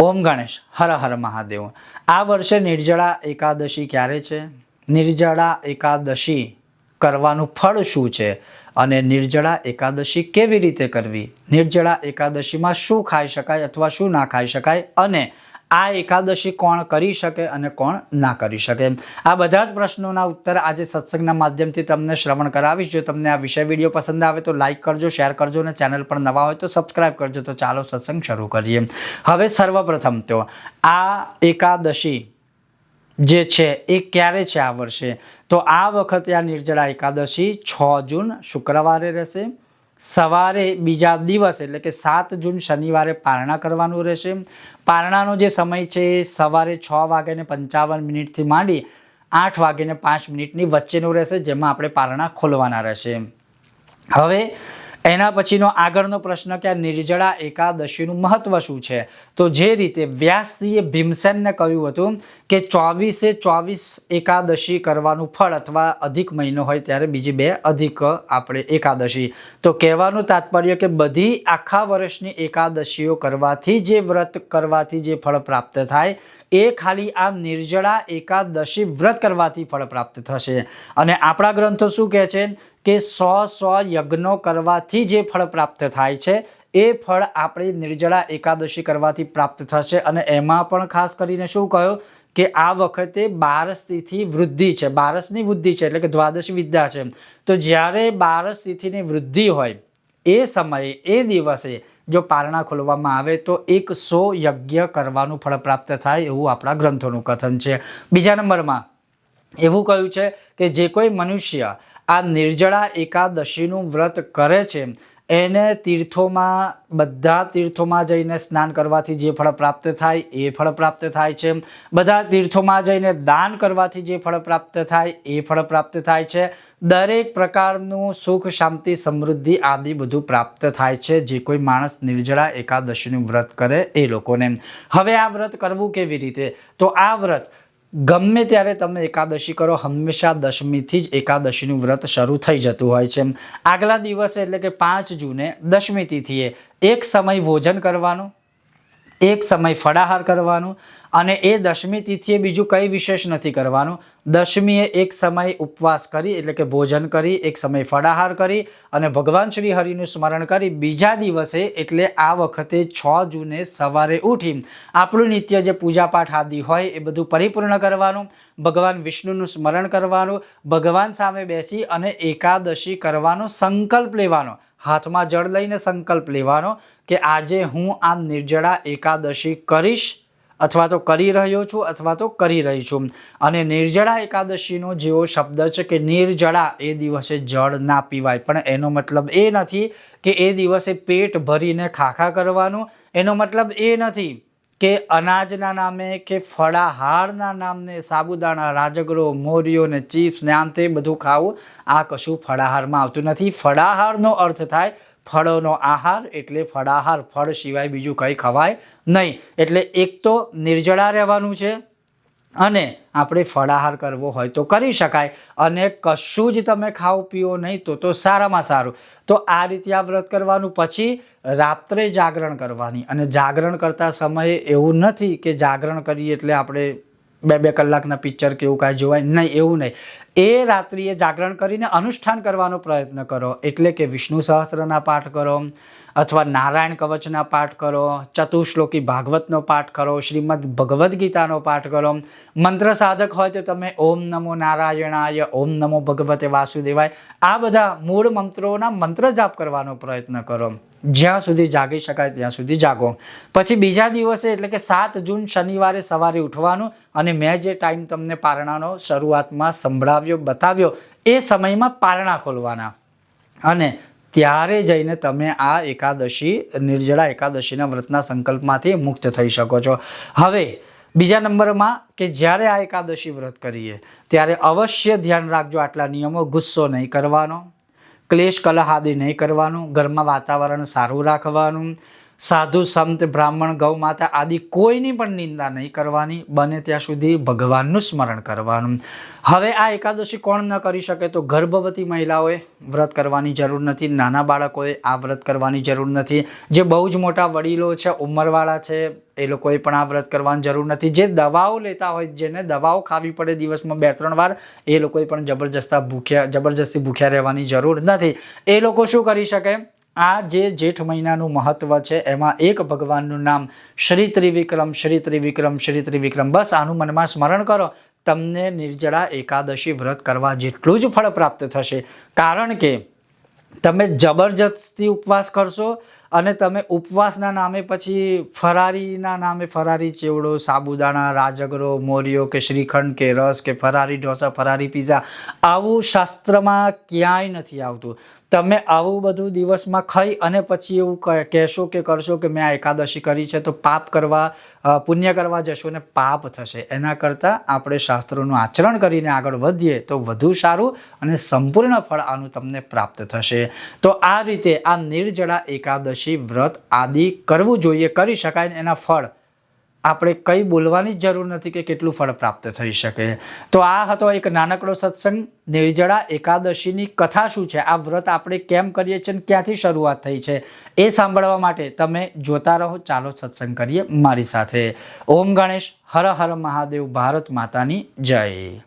ઓમ ગણેશ, હર હર મહાદેવ. આ વર્ષે નિર્જળા એકાદશી ક્યારે છે? નિર્જળા એકાદશી કરવાનું ફળ શું છે? અને નિર્જળા એકાદશી કેવી રીતે કરવી? નિર્જળા એકાદશીમાં શું ખાઈ શકાય અથવા શું ના ખાઈ શકાય? અને આ એકાદશી કોણ કરી શકે અને કોણ ના કરી શકે? આ બધા જ પ્રશ્નોના ઉત્તર આજે સત્સંગના માધ્યમથી તમને શ્રવણ કરાવીશ. જો તમને આ વિષય વીડિયો પસંદ આવે તો લાઇક કરજો, શેર કરજો અને ચેનલ પર નવા હોય તો સબસ્ક્રાઇબ કરજો. તો ચાલો સત્સંગ શરૂ કરીએ. હવે સર્વપ્રથમ તો આ એકાદશી જે છે એ ક્યારે છે આ વર્ષે? તો આ વખતે આ નિર્જળા એકાદશી છ જૂન શુક્રવારે રહેશે. સવારે બીજા દિવસ, એટલે કે સાત જૂન શનિવારે પારણા કરવાનું રહેશે. પારણાનો જે સમય છે સવારે છ વાગ્યાને પંચાવન મિનિટથી માંડી આઠ વાગ્યાને પાંચ મિનિટની વચ્ચેનું રહેશે, જેમાં આપણે પારણા ખોલવાના રહેશે. હવે એના પછીનો આગળનો પ્રશ્ન કે નિર્જળા એકાદશીનું મહત્વ શું છે? તો જે રીતે વ્યાસજીએ ભીમસેનને કહ્યું હતું કે ચોવીસે ચોવીસ એકાદશી કરવાનું ફળ અથવા અધિક મહિનો હોય ત્યારે બીજી બે અધિક આપણે એકાદશી. તો કહેવાનું તાત્પર્ય કે બધી આખા વર્ષની એકાદશીઓ કરવાથી જે વ્રત કરવાથી જે ફળ પ્રાપ્ત થાય, એ ખાલી આ નિર્જળા એકાદશી વ્રત કરવાથી ફળ પ્રાપ્ત થશે. અને આપણા ગ્રંથો શું કહે છે? કે સો સો યજ્ઞો કરવાથી જે ફળ પ્રાપ્ત થાય છે, એ ફળ આપણી નિર્જળા એકાદશી કરવાથી પ્રાપ્ત થશે. અને એમાં પણ ખાસ કરીને શું કહ્યું કે આ વખતે બારસ તિથિ વૃદ્ધિ છે. બારસની વૃદ્ધિ છે એટલે કે દ્વાદશી વિદ્યા છે તો જ્યારે બારસ તિથિની વૃદ્ધિ હોય, એ સમયે, એ દિવસે જો પારણા ખોલવામાં આવે, તો એક સો યજ્ઞ કરવાનું ફળ પ્રાપ્ત થાય એવું આપણા ગ્રંથોનું કથન છે. બીજા નંબરમાં એવું કહ્યું છે કે જે કોઈ મનુષ્ય આ નિર્જળા એકાદશીનું વ્રત કરે છે. એને તીર્થોમાં, બધા તીર્થોમાં જઈને સ્નાન કરવાથી જે ફળ પ્રાપ્ત થાય એ ફળ પ્રાપ્ત થાય છે. બધા તીર્થોમાં જઈને દાન કરવાથી જે ફળ પ્રાપ્ત થાય એ ફળ પ્રાપ્ત થાય છે. દરેક પ્રકારનું સુખ, શાંતિ, સમૃદ્ધિ આદિ બધું પ્રાપ્ત થાય છે. જે કોઈ માણસ નિર્જળા એકાદશીનું વ્રત કરે એ લોકોને. હવે આ વ્રત કરવું કેવી રીતે? તો આ વ્રત ગમે ત્યારે તમે એકાદશી કરો, હંમેશા દશમીથી જ એકાદશીનું વ્રત શરૂ થઈ જતું હોય છે. આગલા દિવસે એટલે કે પાંચ જૂને દશમી તિથિએ એક સમય ભોજન કરવાનું, એક સમય ફળાહાર કરવાનું અને એ દશમી તિથિએ બીજું કંઈ વિશેષ નથી કરવાનું. દશમીએ એક સમય ઉપવાસ કરી, એટલે કે ભોજન કરી, એક સમય ફળાહાર કરી અને ભગવાન શ્રી હરિનું સ્મરણ કરી બીજા દિવસે, એટલે આ વખતે છ જૂને સવારે ઉઠી આપણું નિત્ય જે પૂજાપાઠ આદિ હોય એ બધું પરિપૂર્ણ કરવાનું, ભગવાન વિષ્ણુનું સ્મરણ કરવાનું, ભગવાન સામે બેસી અને એકાદશી કરવાનો સંકલ્પ લેવાનો. હાથમાં જળ લઈને સંકલ્પ લેવાનો કે આજે હું આ નિર્જળા એકાદશી કરીશ. અથવા તો કરી રહ્યો છું અથવા તો કરી રહી છું. અને નિર્જળા એકાદશીનો જેવો શબ્દ છે કે નિર્જળા એ દિવસે જળ ના પીવાય. પણ એનો મતલબ એ નથી કે એ દિવસે પેટ ભરીને ખાખા કરવાનું. એનો મતલબ એ નથી કે અનાજના નામે કે ફળાહારના નામને, સાબુદાણા રાજગરો મોરિયો ને ચિપ્સ ને આમ તે બધું ખાવું. આ કશું ફળાહારમાં આવતું નથી. ફળાહારનો અર્થ થાય ફળોનો આહાર એટલે ફળાહાર, ફળ સિવાય બીજું કંઈ ખવાય નહીં. એટલે એક તો નિર્જળા રહેવાનું છે અને આપણે ફળાહાર કરવો હોય તો કરી શકાય. અને કશું જ તમે ખાઓ પીઓ નહીં તો તો સારામાં સારું. તો આ રીતે આ વ્રત કરવાનું. પછી રાત્રે જાગરણ કરવાની. અને જાગરણ કરતા સમયે એવું નથી કે જાગરણ કરીએ એટલે આપણે બે બે કલાકના પિક્ચર કે એવું કાંઈ જોવાય. નહીં, એવું નહીં. એ રાત્રિએ જાગરણ કરીને અનુષ્ઠાન કરવાનો પ્રયત્ન કરો. એટલે કે વિષ્ણુ સહસ્ત્રના પાઠ કરો, અથવા નારાયણ કવચના પાઠ કરો, ચતુશ્લોકી ભાગવતનો પાઠ કરો, શ્રીમદ ભગવદ્ ગીતાનો પાઠ કરો. મંત્ર સાધક હોય તો તમે ઓમ નમો નારાયણાય, ઓમ નમો ભગવતે વાસુદેવાય, આ બધા મૂળ મંત્રોના મંત્ર જાપ કરવાનો પ્રયત્ન કરો. જ્યાં સુધી જાગી શકાય ત્યાં સુધી જાગો. પછી બીજા દિવસે એટલે કે સાત જૂન શનિવારે સવારે ઉઠવાનું અને મેં જે ટાઈમ તમને પારણાનો શરૂઆતમાં સંભળાવ્યો બતાવ્યો એ સમયમાં પારણા ખોલવાના. અને ત્યારે જઈને તમે આ એકાદશી, નિર્જળા એકાદશીના વ્રતના સંકલ્પમાંથી મુક્ત થઈ શકો છો. હવે, બીજા નંબરમાં કે જ્યારે આ એકાદશી વ્રત કરીએ, ત્યારે અવશ્ય ધ્યાન રાખજો આટલા નિયમો, ગુસ્સો નહીં કરવાનો, ક્લેશ કલહ આદિ નહીં કરવાનું, ઘરમાં વાતાવરણ સારું રાખવાનું સાધુ, સંત, બ્રાહ્મણ, ગૌ, માતા આદિ કોઈની પણ નિંદા નહીં કરવાની, બને ત્યાં સુધી ભગવાનનું સ્મરણ કરવાનું. હવે આ એકાદશી કોણ ન કરી શકે તો ગર્ભવતી મહિલાઓએ વ્રત કરવાની જરૂર નથી, નાના બાળકોએ આ વ્રત કરવાની જરૂર નથી. જે બહુ જ મોટા વડીલો છે, ઉંમરવાળા છે, એ લોકોએ પણ આ વ્રત કરવાની જરૂર નથી. જે દવાઓ લેતા હોય, જેને દવાઓ ખાવી પડે દિવસમાં બે, ત્રણ વાર, એ લોકોએ પણ જબરજસ્ત ભૂખ્યા, જબરજસ્તી ભૂખ્યા રહેવાની જરૂર નથી. એ લોકો શું કરી શકે? આ જે જેઠ મહિનાનું મહત્વ છે, એમાં એક ભગવાનનું નામ શ્રી ત્રિવિક્રમ શ્રી ત્રિવિક્રમ શ્રી ત્રિવિક્રમ. બસ આનું મનમાં સ્મરણ કરો. તમને નિર્જળા એકાદશી વ્રત કરવા જેટલું જ ફળ પ્રાપ્ત થશે. કારણ કે તમે જબરજસ્તી ઉપવાસ કરશો અને તમે ઉપવાસના નામે પછી ફરારીના નામે ફરારી ચેવડો, સાબુદાણા, રાજગરો મોરિયો કે શ્રીખંડ કે રસ કે ફરારી ઢોસા, ફરારી પીઝા, આવું શાસ્ત્રમાં ક્યાંય નથી આવતું. તમે આવું બધું દિવસમાં ખાઈ અને પછી એવું કહેશો કે કરશો કે મેં આ એકાદશી કરી છે, તો પાપ કરવા પુણ્ય કરવા જશો ને પાપ થશે. એના કરતાં આપણે શાસ્ત્રોનું આચરણ કરીને આગળ વધીએ તો વધુ સારું અને સંપૂર્ણ ફળ આનું તમને પ્રાપ્ત થશે. તો આ રીતે આ નિર્જળા એકાદશી વ્રત આદિ કરવું જોઈએ, કરી શકાય એના ફળ આપણે કંઈ બોલવાની જ જરૂર નથી કે કેટલું ફળ પ્રાપ્ત થઈ શકે. તો આ હતો એક નાનકડો સત્સંગ. નિર્જળા એકાદશીની કથા શું છે? આ વ્રત આપણે કેમ કરીએ છીએ અને ક્યાંથી શરૂઆત થઈ છે? એ સાંભળવા માટે તમે જોતા રહો. ચાલો સત્સંગ કરીએ મારી સાથે. ઓમ ગણેશ, હર હર મહાદેવ, ભારત માતાની જય.